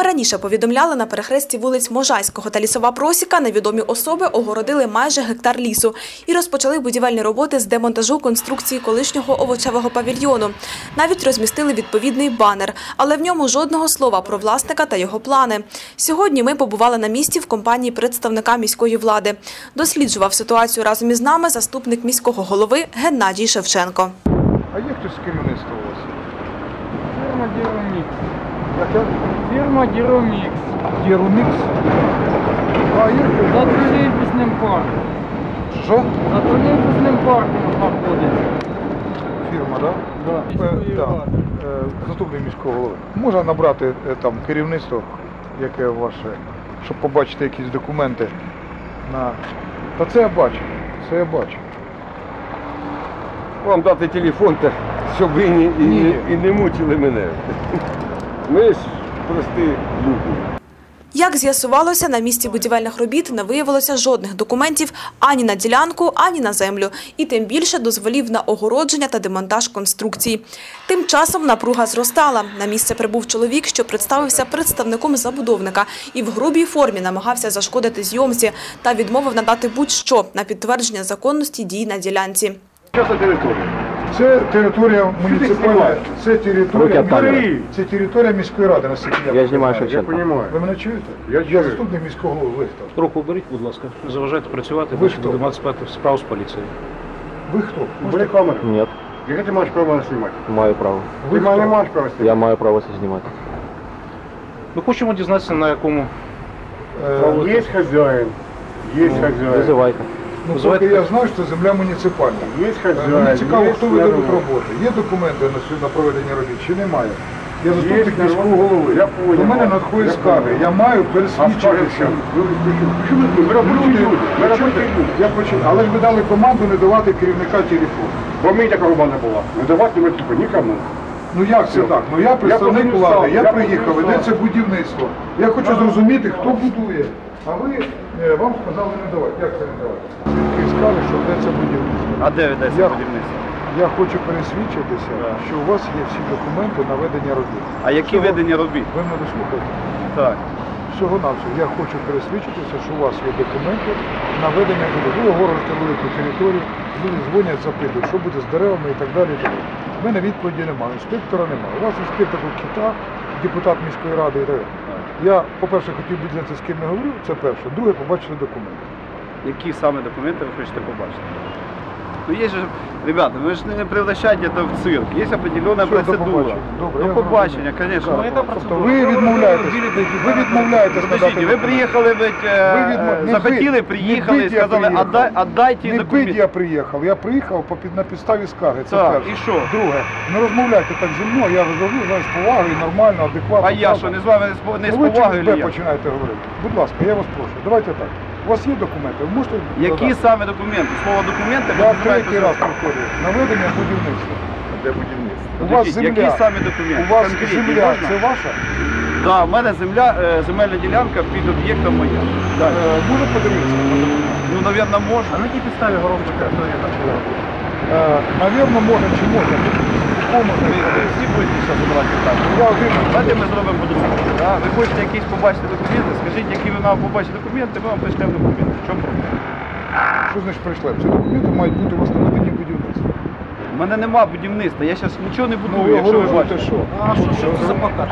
ми раніше повідомляли, на перехресті вулиць Можайського та Лісова Просіка невідомі особи огородили майже гектар лісу і розпочали будівельні роботи з демонтажу конструкції колишнього овочевого павільйону. Навіть розмістили відповідний банер, але в ньому жодного слова про власника та його плани. Сьогодні ми побували на місці в компанії представника міської влади. Досліджував ситуацію разом із нами заступник міського голови Геннадій Шевченко. А є хтось з керівництва у вас? Фірма Діромікс. Фірма Діромікс. Єрунікс? А є? За тролейбусним парком. Що? За тролейбусним парком знаходиться. Фірма, так? Да. Е, да. Е, Заступник міського голови. Можна набрати е, там керівництво, яке ваше, щоб побачити якісь документи на. Та це я бачу. Це я бачу. Вам дати телефон, та, щоб ви ні, і, Ні. не- і не мучили мене. Ми ж прості люди. Як з'ясувалося, на місці будівельних робіт не виявилося жодних документів ані на ділянку, ані на землю, і тим більше дозволів на огородження та демонтаж конструкцій. Тим часом напруга зростала. На місце прибув чоловік, що представився представником забудовника і в грубій формі намагався зашкодити зйомці та відмовив надати будь-що на підтвердження законності дій на ділянці. Що за територія? Це територія муніципальна, це територія. Бери! це територія міської ради, наскільки я Я знімаю. Шевченка. розумію. Ви мене чуєте? Я чую. заступник міського голови. Ви? Руку беріть, будь ласка. Не заважайте працювати, Ви ви хто? будемо мати спати справу з поліцією. Ви хто? Бери камеру. Нет, Яке ти маєш право знімати? маю право. Ви Ти не маєш права знімати. Я маю право це знімати. Ми хочемо дізнатися, на якому Е, Є хазяїн. Є хазяїн. Визивайте. Ну, поки я знаю, що земля муніципальна. Є хазяїн. Мені цікаво, є хто веде тут народ. роботи. Є документи на, сю- на проведення робіт чи немає? Я заступник народ. міського голови. Я понял. До мене Я надходять понял. скарги. Я маю пересвідчитися. ви робочі Люди, робочі. Я хочу, але ж ви дали команду не давати керівника телефону. Бо мені така робота була. Не давати ми типу нікому. Ну як це так? Ну я представник Я влади, я я приїхав, ведеться будівництво. Я хочу зрозуміти, хто будує. А ви вам сказали не давати. Як це не давати? Сказали, що ведеться будівництво. А де ведеться Я- будівництво? Я хочу пересвідчитися, що у вас є всі документи на ведення робіт. А які Всього- ведення робіт? Ви мене дослухайте. Так. Всього навсього я хочу пересвідчитися, що у вас є документи на ведення робіт. Ви огорожуєте велику територію, люди дзвонять, запитують, що буде з деревами і так далі. І так далі. У мене відповіді немає, інспектора немає. У вас інспектор тут кита, депутат міської ради і так далі. Я, по-перше, хотів дізнатися, з ким я говорю, це перше. Друге, побачити документи. Які саме документи ви хочете побачити? Ну є ж, ребята, ви ж не превращайте це в цирк. Є определенна Все, до процедура. побачення. Добре, побачення, звісно. Так. Тобто ви відмовляєтесь, ви відмовляєтесь надати Подождите, ви документи. приїхали, ведь, е, Ви відмо- не захотіли, бить, приїхали не і бить я сказали, приїхав. «Отдай- отдайте Не бить документи. я приїхав, я приїхав по під- на підставі скарги. Це Так, перше. і що? Друге, не розмовляйте так зі мною, я розмовляю знаєш, з повагою, нормально, адекватно. А я правда? що, не з вами не з по- не з Ну, ви починаєте говорити. Будь ласка, я вас прошу, давайте так. У вас є документи, ви можете Які додати? саме документи? Слово документи ви Я називаєте третій раз повторюю. Наведення будівництва. Де будівництво? У вас земля. Які саме документи? У вас Конкретні земля, можна? це ваша? Да, у мене земля, е, земельна ділянка під об'єктом моя. Е, Може подивитися? Ну, навірно, можна. на якій підставі територія? Е, Навірно, можна чи можна. Кому Ви всі будете зараз задавати питання? Давайте ми зробимо по-другому. Да? Ви хочете якісь побачити документи, скажіть, які ви нам побачите документи, ми вам прийшлемо документи. В чому проблема? Що значить прийшли? Ці документи мають бути у вас на веденні будівництва. У мене нема будівництва, я зараз нічого не Ну, будую, ви якщо ви говорите, бачите. що? А що, що це за плакат?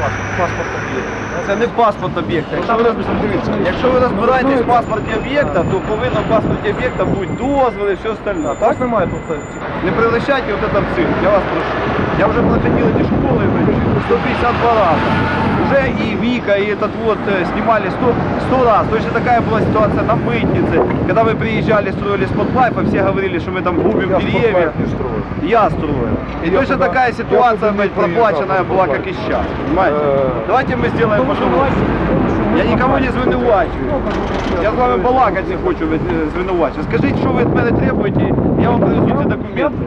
Паспорт, паспорт об'єкту. Це не паспорт об'єкта. Якщо ви, роз- Дивіться. якщо ви розбираєтесь в знаєте- паспорті об'єкта, то повинно в паспорті об'єкта бути дозволи, все остальне. Так Так? немає тут цих Не превращайте вот это в цирк, я вас прошу. Я уже проходил эти школы блин, 152 раза. Уже и Вика, и этот вот э, снимали 100, 100 раз. Точно такая была ситуация на Мытнице, когда вы приезжали, строили спотлайф, а все говорили, что мы там губим Я деревья. спортбайк не строю. Я строил. И Я точно туда- такая я ситуация, туда не блядь, приезжал проплаченная на была, спортбайке. как и сейчас. Понимаете? Э, Давайте мы сделаем по-другому. Я никого не звинувачую. Я з вами балакати не хочу ви, е, звинувачувати. Скажіть, що ви від мене требуєте, я вам привезу ці документи.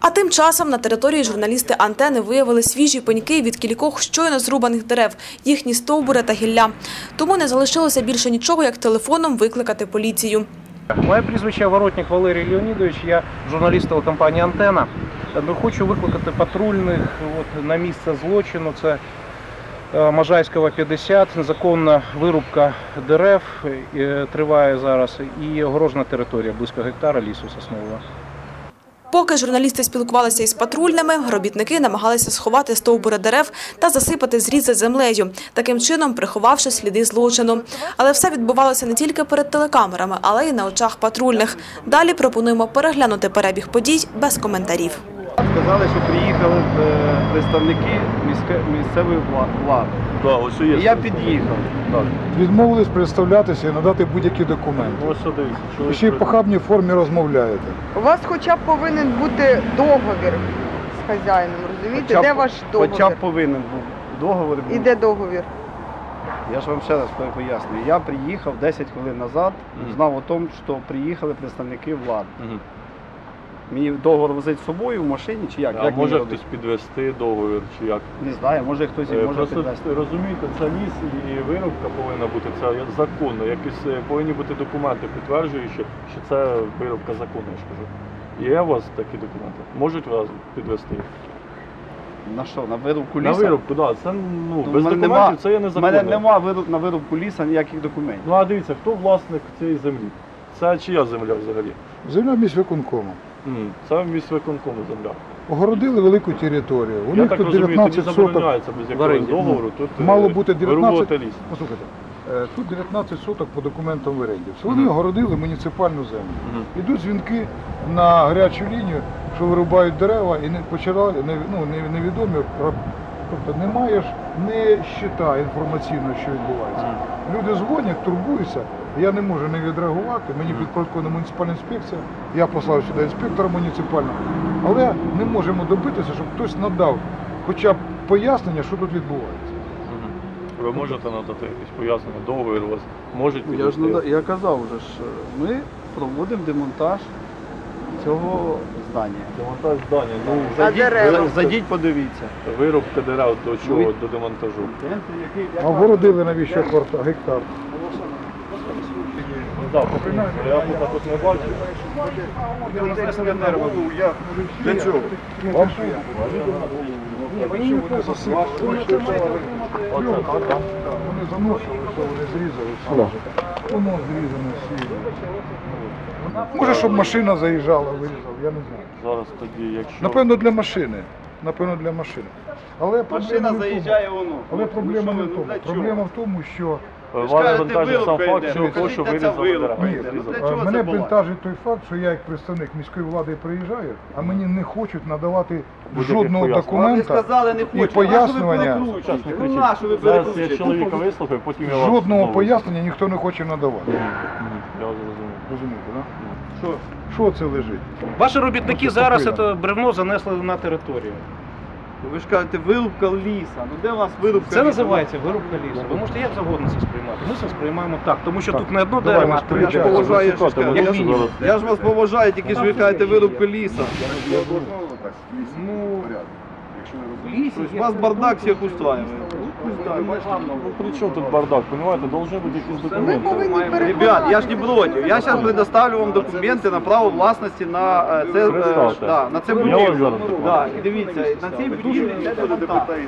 А тим часом на території журналісти антени виявили свіжі пеньки від кількох щойно зрубаних дерев, їхні стовбури та гілля. Тому не залишилося більше нічого, як телефоном викликати поліцію. Моє прізвище Воротник Валерій Леонідович, я журналіст телекомпанії Антена. Ну, хочу викликати патрульних на місце злочину. Це Е, Можайського 50, незаконна вирубка дерев е, триває зараз і огорожена територія близько гектара лісу соснового. Поки журналісти спілкувалися із патрульними, робітники намагалися сховати стовбури дерев та засипати зрізи землею, таким чином приховавши сліди злочину. Але все відбувалося не тільки перед телекамерами, але й на очах патрульних. Далі пропонуємо переглянути перебіг подій без коментарів. Сказали, що приїхали е, представники місцевої влади. Да, ось є. І я під'їхав. Так. Відмовились представлятися і надати будь-які документи. Ось що дивіться. І ще й в похабній формі розмовляєте. У вас хоча б повинен бути договір з хазяїном, розумієте? Хоча б- де ваш договір? Хоча б повинен був. Договор був. І де договір? Я ж вам ще раз пояснюю. Я приїхав 10 хвилин назад, Мгм. знав о тому, що приїхали представники влади. Мгм. Мені договор возить з собою в машині чи як? А як може мені хтось робити? підвести договір чи як? Не знаю, може хтось і Е, може Просто підвести. розумієте, це ліс і вирубка повинна бути це законно. Якісь е, повинні бути документи, підтверджуючи, що це вирубка законна, я ж кажу. Є у вас такі документи? Можуть вас підвести? На що? На вирубку На ліса? вирубку, так. Це ну, Ну, без мене документів нема- це є У незаконно. мене нема вируб, на вирубку ліса ніяких документів. Ну а дивіться, хто власник цієї землі? Це чия земля взагалі? Земля міськвиконкому. М, Це міськвиконкому земля. Огородили велику територію. У Я них так тут розумію, тоді 19 соток. забороняється без якогось оренді. договору. Тут е, Мало бути 19 ліс. Послухайте, е, тут 19 соток по документам в оренді. Вони Мгм. огородили муніципальну землю. Мгм. Ідуть дзвінки на гарячу лінію, що вирубають дерева і не почали не, ну, не- невідомі. раб- Тобто немає ж не щита інформаційного, що відбувається. Люди дзвонять, турбуються. Я не можу не відреагувати. Мені підпорядкована муніципальна інспекція. Я послав сюди інспектора муніципального. Але не можемо добитися, щоб хтось надав хоча б пояснення, що тут відбувається. Ви можете надати якісь пояснення, договір у вас можуть Я ж нада- я казав вже ж, ми проводимо демонтаж цього здання. Демонтаж здання. Ну, А дерева? за- зайдіть, подивіться. вирубка дерев до чого? До демонтажу. А огородили навіщо квартал, гектар? Так, я поки тут не бачу. Для чого? Вони заносили, що вони зрізали. все. Воно зрізане всі. Може, щоб машина заїжджала, вирізав, я не знаю. Зараз тоді, якщо... Напевно, для машини. Напевно, для машини. Але проблема Машина не в тому. заїжджає воно. Але Ну, проблема не в ну, тому. чого? Проблема в тому, що Вас кажете, бентежить сам факт, що йде? ні, Ну, е, мене бентежить той факт, що я як представник міської влади приїжджаю, а мені не хочуть надавати жодного. Документа. і пояснювання. Ну, Зараз я чоловіка вислухаю, потім я вас... Жодного пояснення ніхто не хоче надавати. Я зрозумів. Розумієте, так? Що? Що це лежить? Ваші робітники зараз це бревно занесли на територію. Ну, Ви ж кажете, вирубка ліса. Ну де у вас вирубка ліса? Це називається вирубка лісу. Ви можете як завгодно це сприймати. Ми це сприймаємо так, тому що Так, тут не одно дерево, Я ж поважаю, ж кажу, я ж вас поважаю, тільки ж ви кажете вирубка ліса. Ну, в лісі Тобто є вас бардак всіх устраиває. Ну при чому тут бардак? Понимаете, должны бути якісь документи. Ребят, я ж не против. Я сейчас предоставлю вам документи на право власності на е, це, е, Представте. да, на це Я будівлю. зараз Да, і дивіться, на цій будівлі йде демонтаж.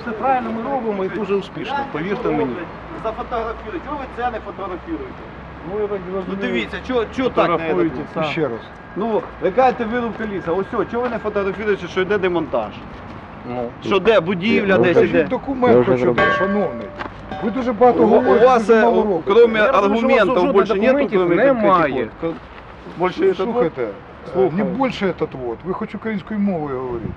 Все правильно ми робимо і дуже успішно, повірте мені. Зафотографіруйте. Чого ви це не фотографіруєте? Ну, я так Ну дивіться, чого, чого так не Фотографуєте робите? це. Ще раз. Ну, ви кажете вирубка ліса. Ось що, чого ви не фотографіруєте, що йде демонтаж? Ну, Що де будівля Ну, десь покажіть іде? документ, хоч один, шановний. Ви дуже багато У, у говорите, вас, дуже е, мало у- робите. кроме Я розумію, що у вас аргументів, жодних більше нету, документів кроме немає. Більше это вот. Слухайте, е, Слухаю. не більше этот вот. Ви хоч українською мовою говорите.